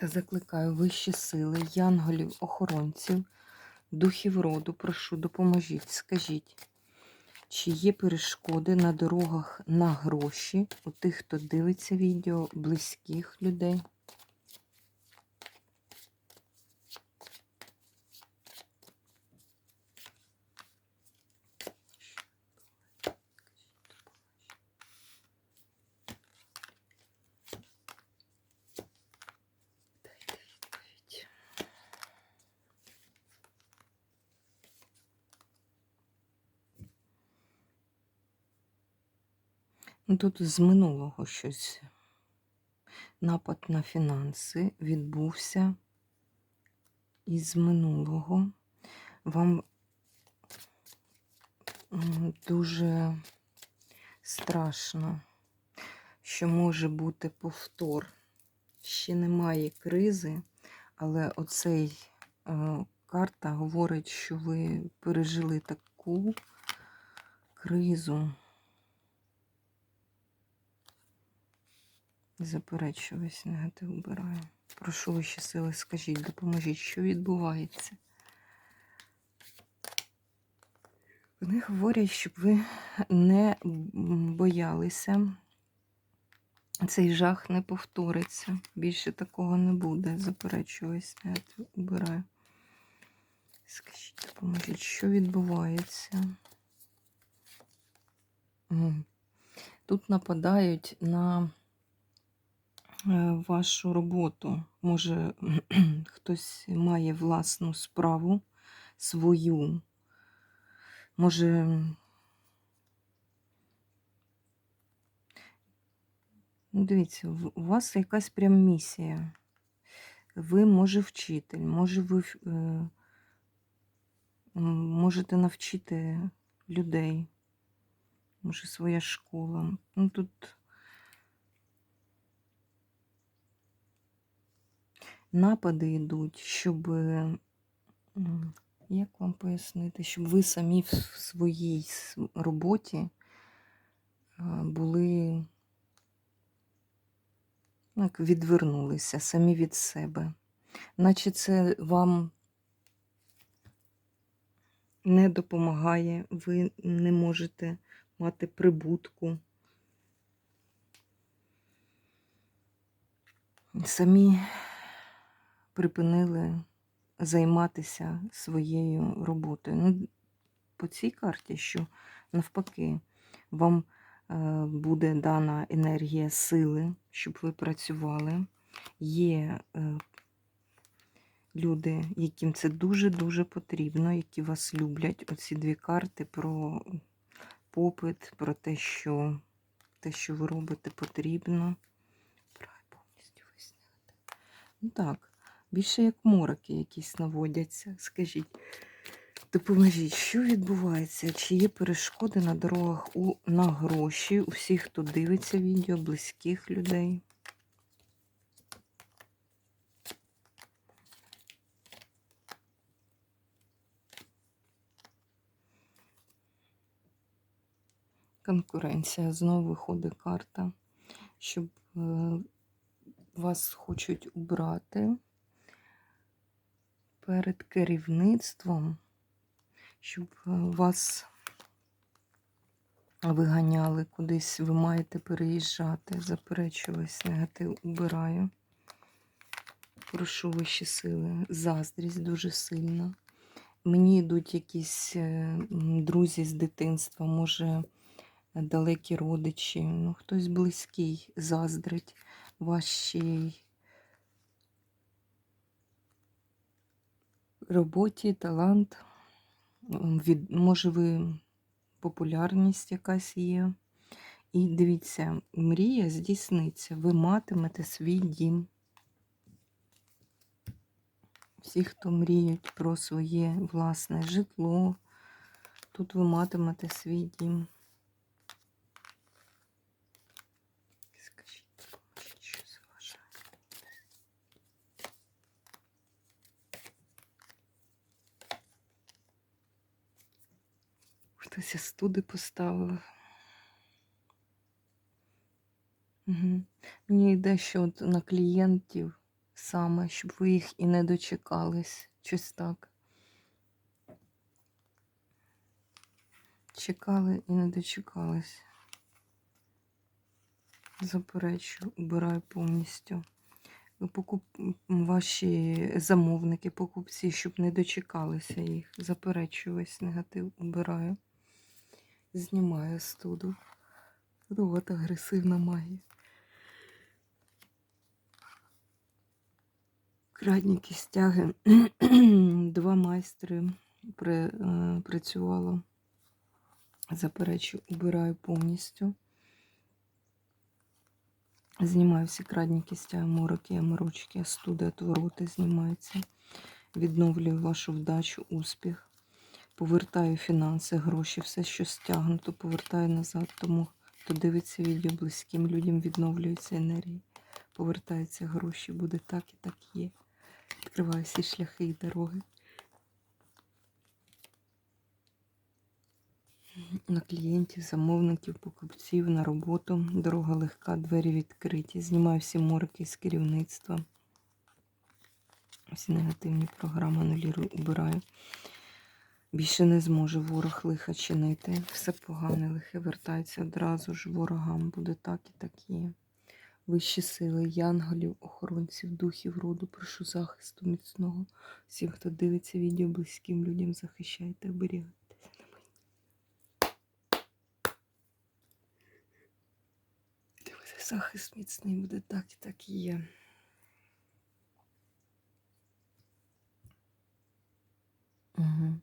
Та закликаю вищі сили, янголів, охоронців, духів роду, прошу, допоможіть, скажіть, чи є перешкоди на дорогах на гроші у тих, хто дивиться відео, близьких людей? Тут з минулого щось. Напад на фінанси відбувся із минулого. Вам дуже страшно, що може бути повтор. Ще немає кризи, але оцей е, карта говорить, що ви пережили таку кризу. Заперечую весь негатив вбираю. Прошу вищі сили, скажіть, допоможіть, що відбувається. Вони говорять, щоб ви не боялися. Цей жах не повториться. Більше такого не буде. Заперечую весь негатив убираю. Скажіть, допоможіть, що відбувається? Тут нападають на вашу роботу. Може, хтось має власну справу свою. Може, ну, дивіться, у вас якась прям місія. Ви, може, вчитель, може, ви е, можете навчити людей. Може, своя школа. Ну, тут напади йдуть, щоб, як вам пояснити, щоб ви самі в своїй роботі були, ну, як відвернулися самі від себе. Наче це вам не допомагає, ви не можете мати прибутку. Самі припинили займатися своєю роботою. Ну, по цій карті, що навпаки, вам е, буде дана енергія сили, щоб ви працювали. Є е, люди, яким це дуже-дуже потрібно, які вас люблять. Оці дві карти про попит, про те, що те, що ви робите, потрібно. Ну так, більше як мороки якісь наводяться. Скажіть, допоможіть, що відбувається? Чи є перешкоди на дорогах у, на гроші у всіх, хто дивиться відео, близьких людей? Конкуренція. Знову виходить карта, щоб е, вас хочуть убрати перед керівництвом, щоб е, вас виганяли кудись, ви маєте переїжджати. Заперечую весь негатив, убираю. Прошу вищі сили. Заздрість дуже сильна. Мені йдуть якісь е, друзі з дитинства, може, далекі родичі, ну, хтось близький заздрить вашій роботі, талант. Від, може, ви популярність якась є. І дивіться, мрія здійсниться. Ви матимете свій дім. Всі, хто мріють про своє власне житло, тут ви матимете свій дім. Скажіть, допоможіть, що заважає. Хтось із студи поставив. Угу. Мені йде, що от на клієнтів саме, щоб ви їх і не дочекались. Щось так. Чекали і не дочекались. Заперечу, убираю повністю. Покуп... Ваші замовники, покупці, щоб не дочекалися їх. Заперечую весь негатив, убираю. Знімаю студу. От агресивна магія. Крадні стяги. Два майстри при, е, працювало. Заперечу, убираю повністю. Знімаю всі крадні кістя, мороки, морочки, студи, отвороти знімаються. Відновлюю вашу вдачу, успіх. Повертаю фінанси, гроші, все, що стягнуто, повертаю назад. Тому хто дивиться відео близьким людям, відновлюються енергії. Повертаються гроші, буде так і так є. Відкриваю всі шляхи і дороги. На клієнтів, замовників, покупців, на роботу. Дорога легка, двері відкриті. Знімаю всі морки з керівництва. Всі негативні програми анулірую, убираю. Більше не зможе ворог лиха чинити. Все погане, лихе вертається одразу ж ворогам. Буде так і так є. Вищі сили, янголів, охоронців, духів роду, прошу захисту міцного. Всім, хто дивиться відео, близьким людям захищайте, оберігайтеся. Дивіться, захист міцний буде так і так і є. Угу.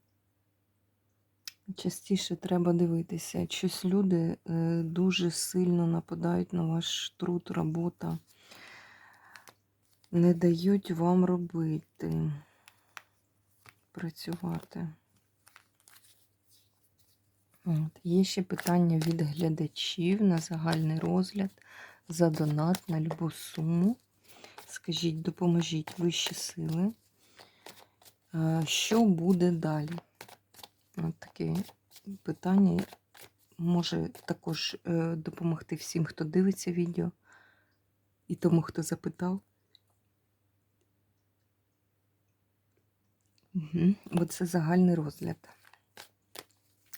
Частіше треба дивитися. Щось люди е, дуже сильно нападають на ваш труд, робота. Не дають вам робити, працювати. От. Є ще питання від глядачів на загальний розгляд за донат на любу суму. Скажіть, допоможіть вищі сили. Е, Що буде далі? От таке питання може також е, допомогти всім, хто дивиться відео, і тому, хто запитав. Угу. Бо це загальний розгляд.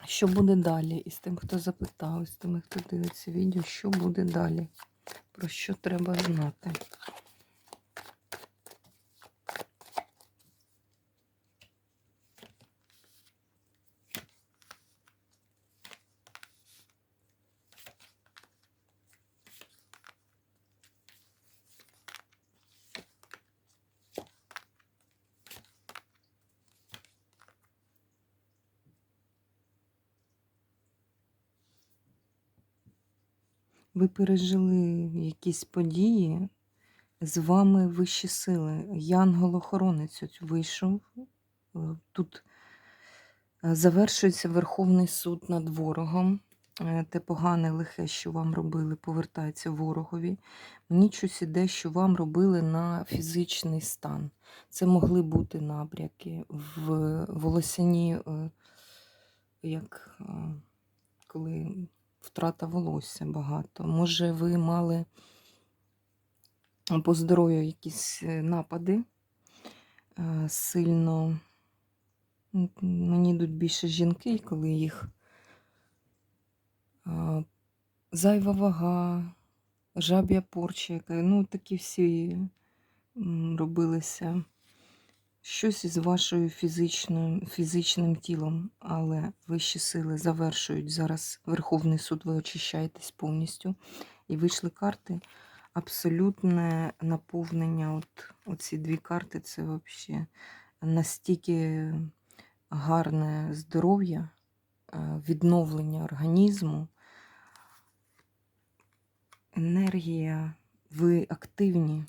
Що буде далі? І з тим, хто запитав, і з тими, хто дивиться відео, що буде далі? Про що треба знати? Ви пережили якісь події, з вами вищі сили. Янгол-охоронець вийшов. Е, Тут е, завершується Верховний суд над ворогом. Е, Те погане лихе, що вам робили, повертається ворогові. Мені щось іде, що вам робили на фізичний стан. Це могли бути набряки в волосяні, як коли втрата волосся багато. Може, ви мали по здоров'ю якісь е, напади е, сильно. Мені йдуть більше жінки, коли їх зайва вага, жаб'я порча, ну такі всі робилися. Щось із вашою фізичною, фізичним тілом, але вищі сили завершують зараз Верховний суд, ви очищаєтесь повністю. І вийшли карти. Абсолютне наповнення. От оці дві карти це взагалі настільки гарне здоров'я, е, відновлення організму. енергія, ви активні.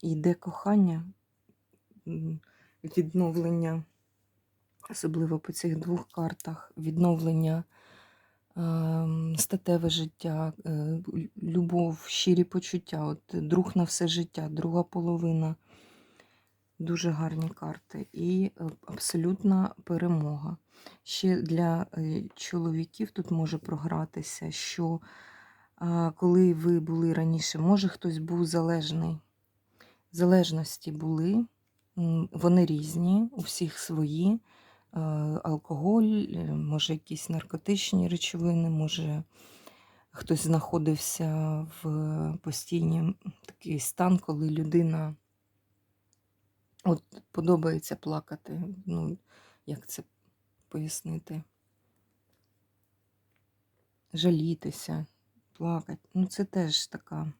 Йде кохання, відновлення, особливо по цих двох картах, відновлення ем, статеве життя, е, любов, щирі почуття, от друг на все життя, друга половина. Дуже гарні карти. І е, абсолютна перемога. Ще для е, чоловіків тут може програтися, що коли ви були раніше, може хтось був залежний. Залежності були, вони різні, у всіх свої. Е, Алкоголь, е, може якісь наркотичні речовини, може хтось знаходився в постійній такий стан, коли людина от подобається плакати. Ну, як це пояснити? Жалітися, плакати. Ну, це теж така.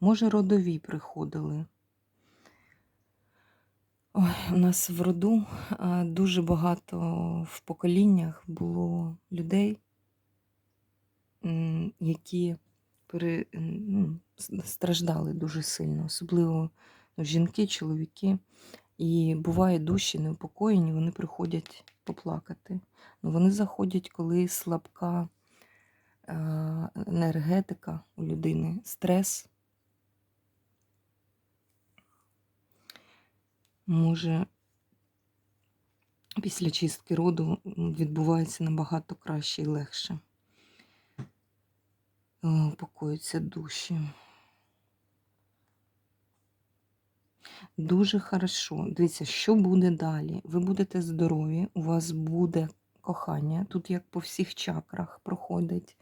Може, родові приходили. Ой, у нас в роду дуже багато в поколіннях було людей, які пере, ну, страждали дуже сильно, особливо жінки, чоловіки. І буває душі неупокоєні, вони приходять поплакати. Ну, вони заходять, коли слабка енергетика у людини, стрес. Може, після чистки роду відбувається набагато краще і легше. Е, Упокоюються душі. Дуже хорошо. Дивіться, що буде далі. Ви будете здорові, у вас буде кохання. Тут, як по всіх чакрах, проходить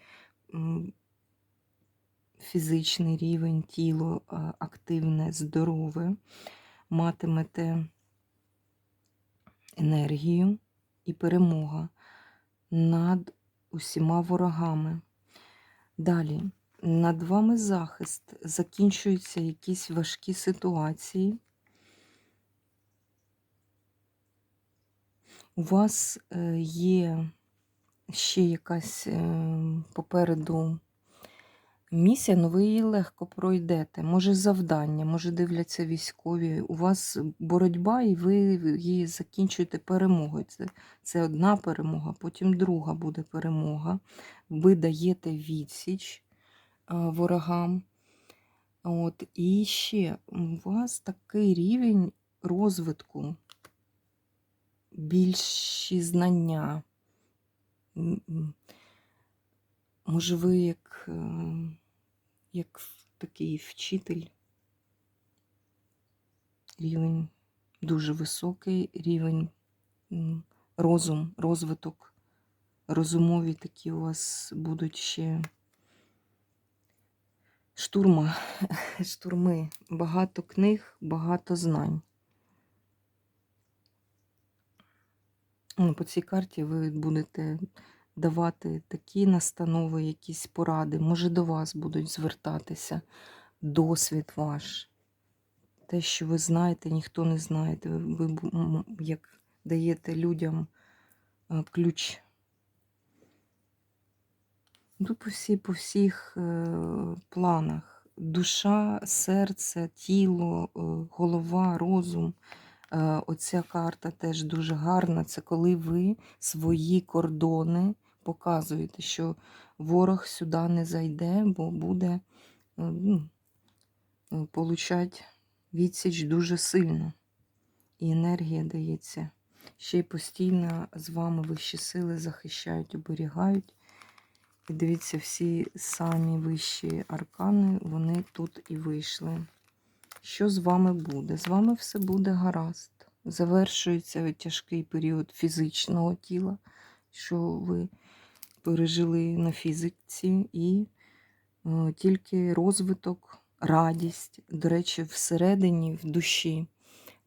фізичний рівень, тіло активне, здорове. Матимете енергію і перемога над усіма ворогами. Далі, над вами захист, закінчуються якісь важкі ситуації. У вас е, є ще якась е, попереду місія, але ви її легко пройдете. Може завдання, може дивляться військові. У вас боротьба, і ви її закінчуєте перемогою. Це, це одна перемога, потім друга буде перемога. Ви даєте відсіч а, ворогам. От, і ще у вас такий рівень розвитку, більші знання. Може, ви як, е, як такий вчитель, рівень дуже високий, рівень розум, розвиток, розумові такі у вас будуть ще штурма, штурми, багато книг, багато знань. Ну, По цій карті ви будете давати такі настанови, якісь поради. Може, до вас будуть звертатися досвід ваш. Те, що ви знаєте, ніхто не знає. Ви, ви як даєте людям е, ключ. Тут по, всі, по всіх е, планах. Душа, серце, тіло, е, голова, розум. Е, Оця карта теж дуже гарна. Це коли ви свої кордони показуєте, що ворог сюди не зайде, бо буде е, ну, е, получать відсіч дуже сильно. І енергія дається. Ще й постійно з вами вищі сили захищають, оберігають. І дивіться, всі самі вищі аркани, вони тут і вийшли. Що з вами буде? З вами все буде гаразд. Завершується тяжкий період фізичного тіла, що ви пережили на фізиці, і е, тільки розвиток, радість, до речі, всередині, в душі,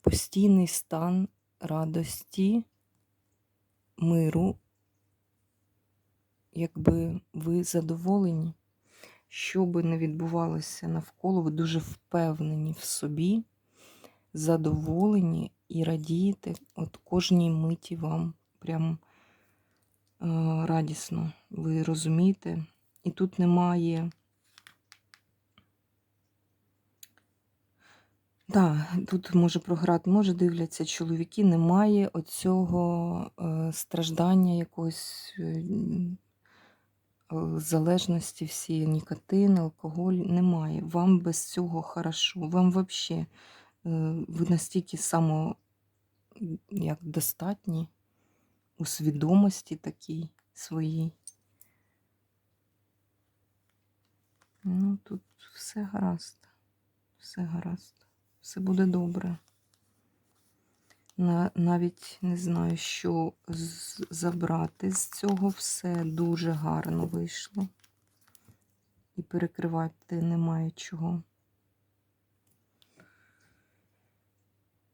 постійний стан радості, миру, якби ви задоволені, що би не відбувалося навколо, ви дуже впевнені в собі, задоволені і радієте. От кожній миті вам прям радісно. Ви розумієте І тут немає. Так, тут може програти, може дивляться чоловіки, немає оцього е, страждання якогось е, е, залежності всі, нікотин, алкоголь немає. Вам без цього хорошо. Вам взагалі ви настільки само як достатні у свідомості такій своїй. Ну, тут все гаразд. Все гаразд. Все буде добре. Навіть не знаю, що забрати з цього все дуже гарно вийшло. І перекривати немає чого.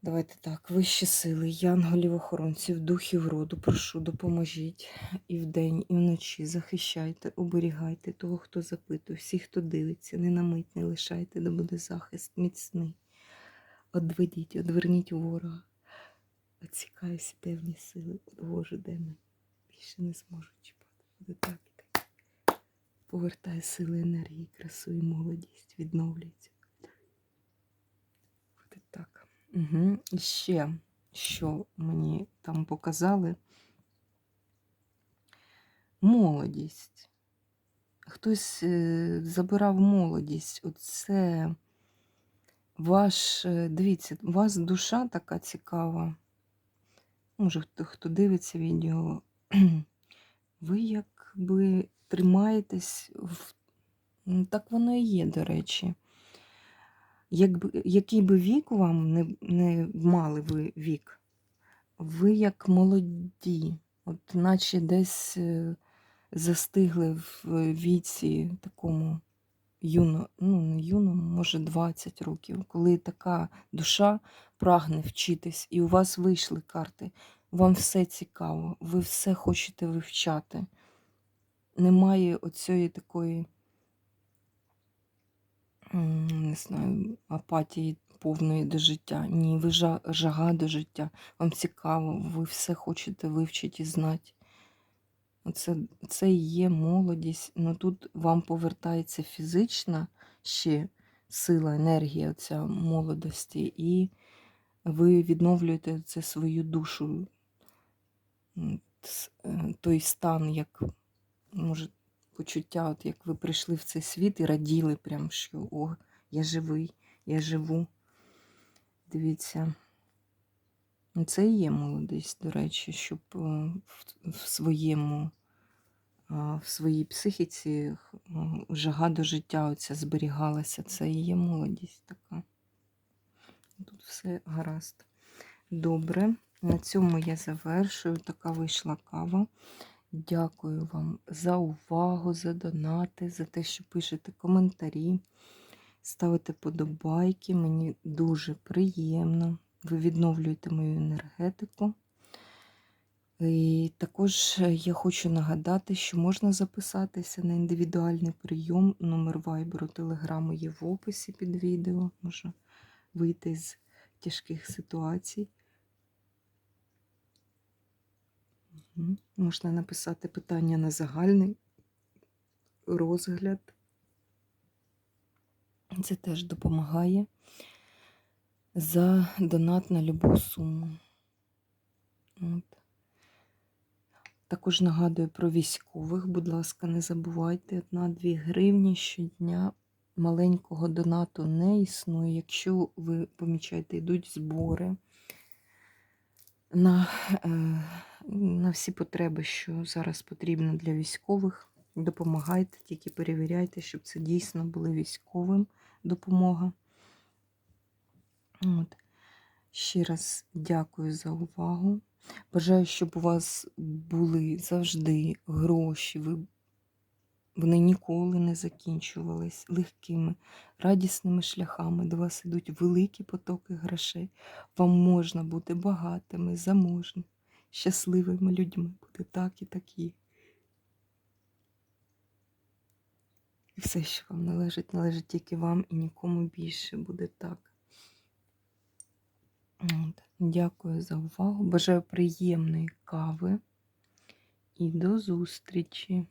Давайте так, вищі сили, янголів, охоронців, духів роду, прошу, допоможіть і вдень, і вночі захищайте, оберігайте того, хто запитує, всіх, хто дивиться, не на мить не лишайте, де буде захист міцний. Одведіть, одверніть ворога. Оцікаюся темні сили, одвожу демон. Більше не зможу чіпати. Буде так і так. Повертає сили енергії, красу і молодість, відновлюється. Буде так. Угу. І ще, що мені там показали. Молодість. Хтось е, забирав молодість. Оце ваш, е, дивіться, у вас душа така цікава. Може, хто, хто дивиться відео, ви якби тримаєтесь в. Ну, Так воно і є, до речі. Якби, який би вік вам не, не мали ви вік, ви як молоді, от наче десь е, застигли в віці такому юно, ну не юному, може 20 років, коли така душа прагне вчитись, і у вас вийшли карти, вам все цікаво, ви все хочете вивчати. Немає оцієї такої, не знаю, апатії повної до життя. Ні, ви жага до життя, вам цікаво, ви все хочете вивчити і знати. Це, це і є молодість. Ну тут вам повертається фізична ще сила, енергія оця молодості, і ви відновлюєте це свою душу. Е, Той стан, як може, почуття, от як ви прийшли в цей світ і раділи, прям, що о, я живий, я живу. Дивіться. Ну, Це і є молодість, до речі, щоб е, в, своєму, в своїй психіці жага до життя оця зберігалася. Це і є молодість така. Тут все гаразд. Добре. На цьому я завершую. Така вийшла кава. Дякую вам за увагу, за донати, за те, що пишете коментарі, ставите подобайки. Мені дуже приємно. Ви відновлюєте мою енергетику. І також е, я хочу нагадати, що можна записатися на індивідуальний прийом. Номер вайберу, телеграму є в описі під відео. Можна вийти з тяжких ситуацій. Можна написати питання на загальний розгляд. Це теж допомагає за донат на любу суму. От. Також нагадую про військових. Будь ласка, не забувайте, 1-2 гривні щодня маленького донату не існує. Якщо ви помічаєте, йдуть збори на, е, на всі потреби, що зараз потрібно для військових. Допомагайте, тільки перевіряйте, щоб це дійсно були військовим допомога. От. Ще раз дякую за увагу. Бажаю, щоб у вас були завжди гроші, ви, вони ніколи не закінчувались легкими, радісними шляхами. До вас ідуть великі потоки грошей. Вам можна бути багатими, заможними, щасливими людьми. Буде так і такі. І все, що вам належить, належить тільки вам і нікому більше буде так. От. Дякую за увагу. Бажаю приємної кави і до зустрічі!